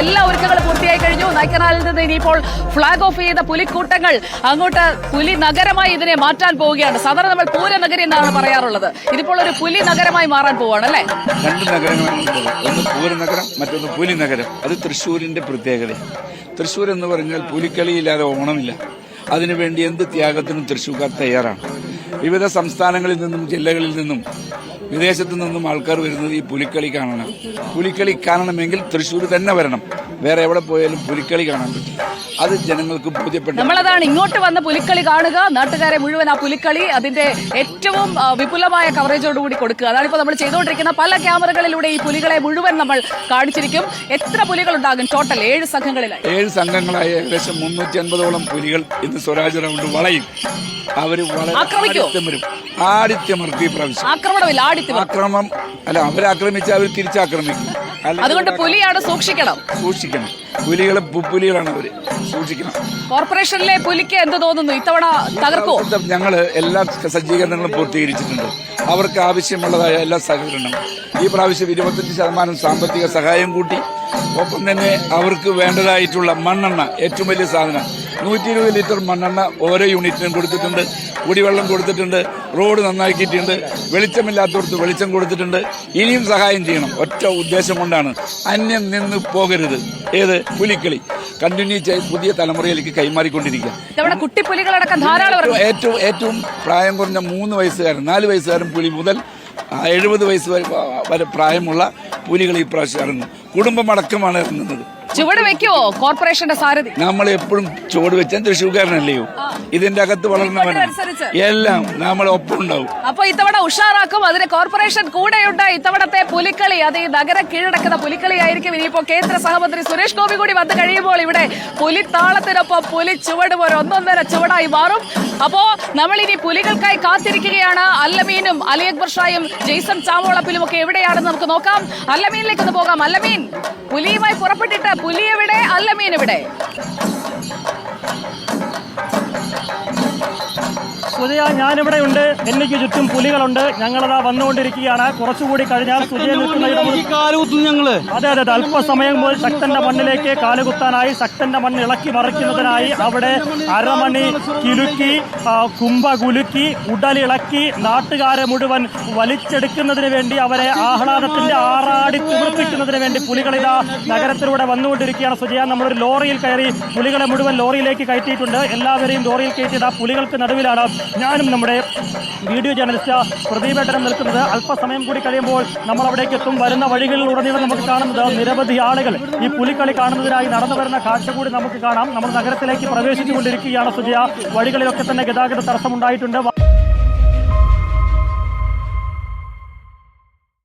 എല്ലാ ഒരുക്കങ്ങളും പൂർത്തിയായി കഴിഞ്ഞു. നായ്ക്കനാലിൽ നിന്ന് ഇനിയിപ്പോൾ ഫ്ളാഗ് ഓഫ് ചെയ്ത പുലിക്കൂട്ടങ്ങൾ അങ്ങോട്ട് പുലി നഗരമായി ഇതിനെ മാറ്റാൻ പോവുകയാണ്. സാധാരണ നമ്മൾ പൂര നഗരി എന്നാണ് പറയാറുള്ളത്. ഇതിപ്പോൾ ഒരു പുലി നഗരമായി മാറാൻ പോവാണ് അല്ലേ? രണ്ട് നഗരങ്ങളാണ് ഒന്ന് പൂരനഗരം മറ്റൊന്ന് പുലി നഗരം. അത് തൃശ്ശൂരിന്റെ പ്രത്യേകത തൃശ്ശൂർ എന്ന് പറഞ്ഞാൽ പുലിക്കളിയില്ലാതെ ഓണമില്ല. അതിനുവേണ്ടി എന്ത് ത്യാഗത്തിനും തൃശ്ശൂർക്കാർ തയ്യാറാണ്. വിവിധ സംസ്ഥാനങ്ങളിൽ നിന്നും ജില്ലകളിൽ നിന്നും വിദേശത്തു നിന്നും ആൾക്കാർ വരുന്നത് ഈ പുലിക്കളി കാണണം. പുലിക്കളി കാണണമെങ്കിൽ തൃശ്ശൂർ തന്നെ വരണം. വേറെ എവിടെ പോയാലും പുലിക്കളി കാണാൻ പറ്റും അത് ജനങ്ങൾക്ക് ബോധ്യപ്പെട്ടു നമ്മളതാണ് ഇങ്ങോട്ട് വന്ന പുലിക്കളി കാണുക. നാട്ടുകാരെ മുഴുവൻ ആ പുലിക്കളി അതിന്റെ ഏറ്റവും വിപുലമായ കവറേജോടുകൂടി കൊടുക്കുക. അതാണ് ഇപ്പോൾ നമ്മൾ ചെയ്തുകൊണ്ടിരിക്കുന്ന പല ക്യാമറകളിലൂടെ ഈ പുലികളെ മുഴുവൻ നമ്മൾ കാണിച്ചിരിക്കും. എത്ര പുലികൾ ഉണ്ടാകും ടോട്ടൽ ഏഴ് സംഘങ്ങളിലായി. ഏഴ് സംഘങ്ങളായ ഏകദേശം മുന്നൂറ്റി അൻപതോളം പുലികൾ ഇന്ന് സ്വരാജ് റൗണ്ട് വളയും. അവർ വളരെ ആക്രമിക്കോ? വരും. ആദിത്യമർക്കും ഈ പ്രാവശ്യം. ആക്രമണമില്ല ആടിത്യം ആക്രമണം അല്ല അവരാക്രമിച്ച അവർ തിരിച്ചാക്രമിക്കും. അതുകൊണ്ട് പുലിയാണ് സൂക്ഷിക്കണം. സൂക്ഷിക്കണം. പുലികളെ പുലികളാണ് അവർ. സൂക്ഷിക്കണം. കോർപ്പറേഷനിലെ പുലിക്ക് എന്ത് തോന്നുന്നു? ഇത്തവണ തകർക്കോ ഞങ്ങൾ എല്ലാ സജ്ജീകരണങ്ങളും പൂർത്തീകരിച്ചിട്ടുണ്ട്. അവർക്ക് ആവശ്യമുള്ളതായ എല്ലാ സഹകരണവും ഈ പ്രാവശ്യം ഇരുപത്തഞ്ച് ശതമാനം സാമ്പത്തിക സഹായം കൂട്ടി ഒപ്പം തന്നെ അവർക്ക് വേണ്ടതായിട്ടുള്ള മണ്ണെണ്ണ ഏറ്റവും വലിയ സാധനം. നൂറ്റി ഇരുപത് ലിറ്റർ മണ്ണെണ്ണ ഓരോ യൂണിറ്റിനും കൊടുത്തിട്ടുണ്ട്. കുടിവെള്ളം കൊടുത്തിട്ടുണ്ട്. റോഡ് നന്നാക്കിയിട്ടുണ്ട്. വെളിച്ചമില്ലാത്തവർക്ക് വെളിച്ചം കൊടുത്തിട്ടുണ്ട്. ഇനിയും സഹായം ചെയ്യണം. ഒറ്റ ഉദ്ദേശം കൊണ്ടാണ്. അന്യം നിന്ന് പോകരുത്. ഏത്? പുലിക്കളി. കണ്ടിന്യൂ ചെയ്ത് പുതിയ തലമുറയിലേക്ക് കൈമാറിക്കൊണ്ടിരിക്കുക നമ്മുടെ കുട്ടിപ്പുലികളടക്കം ധാരാളം ഏറ്റവും ഏറ്റവും പ്രായം കുറഞ്ഞ മൂന്ന് വയസ്സുകാരൻ നാല് വയസ്സുകാരൻ പുലി മുതൽ എഴുപത് വയസ്സ് വരെ പ്രായമുള്ള പുലികൾ ഈ പ്രാവശ്യം ഇറങ്ങും. കുടുംബമടക്കമാണ് ഇറങ്ങുന്നത് ചുവട് വെക്കുവോ? കോർപ്പറേഷന്റെ സാരഥി. നമ്മൾ എപ്പോഴും ചുവട് വെച്ചാൽ തൃശ്ശൂർക്കാരനല്ലയോ? ഇതിന്റെ അകത്ത് വളർന്നവൻ എല്ലാം നമ്മൾ ഒപ്പം ഉണ്ടാവും. അപ്പൊ ഇത്തവണ ഉഷാറാക്കും. അതിന് കോർപ്പറേഷൻ കൂടെയുണ്ട്. ഇത്തവണത്തെ പുലിക്കളി അത് ഈ നഗരം കീഴടക്കുന്ന പുലിക്കളി ആയിരിക്കും. ഇനിയിപ്പോ കേന്ദ്ര സഹമന്ത്രി സുരേഷ് ഗോപി കൂടി വന്നു കഴിയുമ്പോൾ ഇവിടെ പുലിത്താളത്തിനൊപ്പം പുലി ചുവട് പോലെ ഒന്നൊന്നര ചുവടായി മാറും. അപ്പോ നമ്മൾ ഇനി പുലികൾക്കായി കാത്തിരിക്കുകയാണ്. അല്ലമീനും അലി അക്ബർ ഷായും ജെയ്സൺ ചാമോളപ്പിലും ഒക്കെ എവിടെയാണെന്ന് നമുക്ക് നോക്കാം. അല്ലമീനിലേക്ക് ഒന്ന് പോകാം. അല്ലമീൻ പുലിയുമായി പുറപ്പെട്ടിട്ട് പുലി എവിടെ? അല്ലമീൻ എവിടെ? സുജയ ഞാനിവിടെ ഉണ്ട്. എനിക്ക് ചുറ്റും പുലികളുണ്ട്. ഞങ്ങളതാ വന്നുകൊണ്ടിരിക്കുകയാണ്. കുറച്ചുകൂടി കഴിഞ്ഞാൽ സുജയ ഞങ്ങൾ. അതെ അതെ അല്പസമയം മുതൽ ശക്തന്റെ മണ്ണിലേക്ക് കാലുകുത്താനായി ശക്തന്റെ മണ്ണ് ഇളക്കി മറിക്കുന്നതിനായി അവിടെ അരമണി കിലുക്കി കുമ്പ കുംഭ കുലുക്കി ഉടലിളക്കി നാട്ടുകാരെ മുഴുവൻ വലിച്ചെടുക്കുന്നതിന് വേണ്ടി അവരെ ആഹ്ലാദത്തിന്റെ ആറാടി തിമിർപ്പിക്കുന്നതിന് വേണ്ടി പുലികളിതാ നഗരത്തിലൂടെ വന്നുകൊണ്ടിരിക്കുകയാണ് സുജയ. നമ്മളൊരു ലോറിയിൽ കയറി പുലികളെ മുഴുവൻ ലോറിയിലേക്ക് കയറ്റിയിട്ടുണ്ട്. എല്ലാവരെയും ലോറിയിൽ കയറ്റിയത് ആ പുലികൾക്ക് നടുവിലാണ്. ഞാനും നമ്മുടെ വീഡിയോ ജേർണലിസ്റ്റ് പ്രദീപേട്ടനും നിൽക്കുന്നത് അല്പസമയം കൂടി കഴിയുമ്പോൾ നമ്മൾ അവിടേക്ക് എത്തും. വരുന്ന വഴികളിൽ ഉടനീളം നമുക്ക് കാണുന്നത് നിരവധി ആളുകൾ ഈ പുലിക്കളി കാണുന്നതിനായി നടന്നു വരുന്ന കാഴ്ച കൂടി നമുക്ക് കാണാം. നമ്മൾ നഗരത്തിലേക്ക് പ്രവേശിച്ചുകൊണ്ടിരിക്കുകയാണ് സുജയ. വഴികളിലൊക്കെ തന്നെ ഗതാഗത തടസ്സമുണ്ടായിട്ടുണ്ട്.